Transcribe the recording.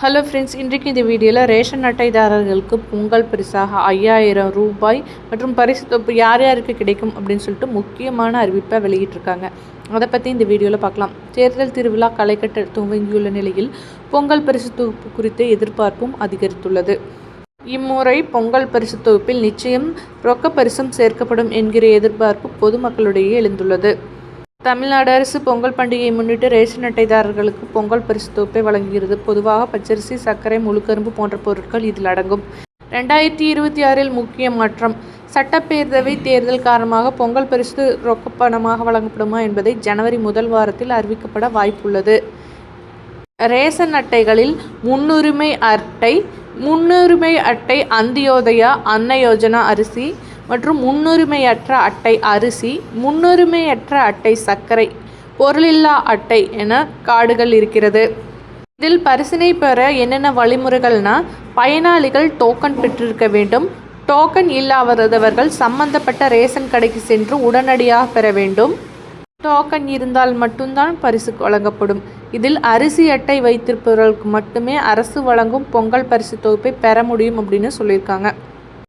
Hello friends இன்றைக்கு இந்த வீடியோவில் ரேஷன் அட்டைதாரர்களுக்கு பொங்கல் பரிசாக ஐயாயிரம் ரூபாய் மற்றும் பரிசு தொகுப்பு யார் யாருக்கு கிடைக்கும் அப்படின்னு சொல்லிட்டு முக்கியமான அறிவிப்பை வெளியிட்டிருக்காங்க. அதை பற்றி இந்த வீடியோவில் பார்க்கலாம். தேர்தல் திருவிழா களைக்கட்ட துவங்கியுள்ள நிலையில் பொங்கல் பரிசு தொகுப்பு குறித்த எதிர்பார்ப்பும் அதிகரித்துள்ளது. இம்முறை பொங்கல் பரிசு தொகுப்பில் நிச்சயம் ரொக்க பரிசும் சேர்க்கப்படும் என்கிற எதிர்பார்ப்பு பொதுமக்களிடையே எழுந்துள்ளது. தமிழ்நாடு அரசு பொங்கல் பண்டிகையை முன்னிட்டு ரேஷன் அட்டைதாரர்களுக்கு பொங்கல் பரிசு தொகுப்பை வழங்குகிறது. பொதுவாக பச்சரிசி சர்க்கரை முழுக்கரும்பு போன்ற பொருட்கள் இதில் அடங்கும். ரெண்டாயிரத்தி இருபத்தி ஆறில் முக்கிய மாற்றம். சட்டப்பேரவை தேர்தல் காரணமாக பொங்கல் பரிசு ரொக்கப்பணமாக வழங்கப்படுமா என்பதை ஜனவரி முதல் வாரத்தில் அறிவிக்கப்பட வாய்ப்புள்ளது. ரேஷன் அட்டைகளில் முன்னுரிமை அட்டை முன்னுரிமை அட்டை அந்தியோதயா அன்ன யோஜனா அரிசி மற்றும் முன்னுரிமையற்ற அட்டை அரிசி முன்னுரிமையற்ற அட்டை சர்க்கரை பொருளில்லா அட்டை என கார்டுகள் இருக்கிறது. இதில் பரிசினை பெற என்னென்ன வழிமுறைகள்னால் பயனாளிகள் டோக்கன் பெற்றிருக்க வேண்டும். டோக்கன் இல்லாதவர்கள் சம்பந்தப்பட்ட ரேஷன் கடைக்கு சென்று உடனடியாக பெற வேண்டும். டோக்கன் இருந்தால் மட்டும்தான் பரிசு வழங்கப்படும். இதில் அரிசி அட்டை வைத்திருப்பவர்களுக்கு மட்டுமே அரசு வழங்கும் பொங்கல் பரிசு தொகுப்பை பெற முடியும் அப்படின்னு சொல்லியிருக்காங்க.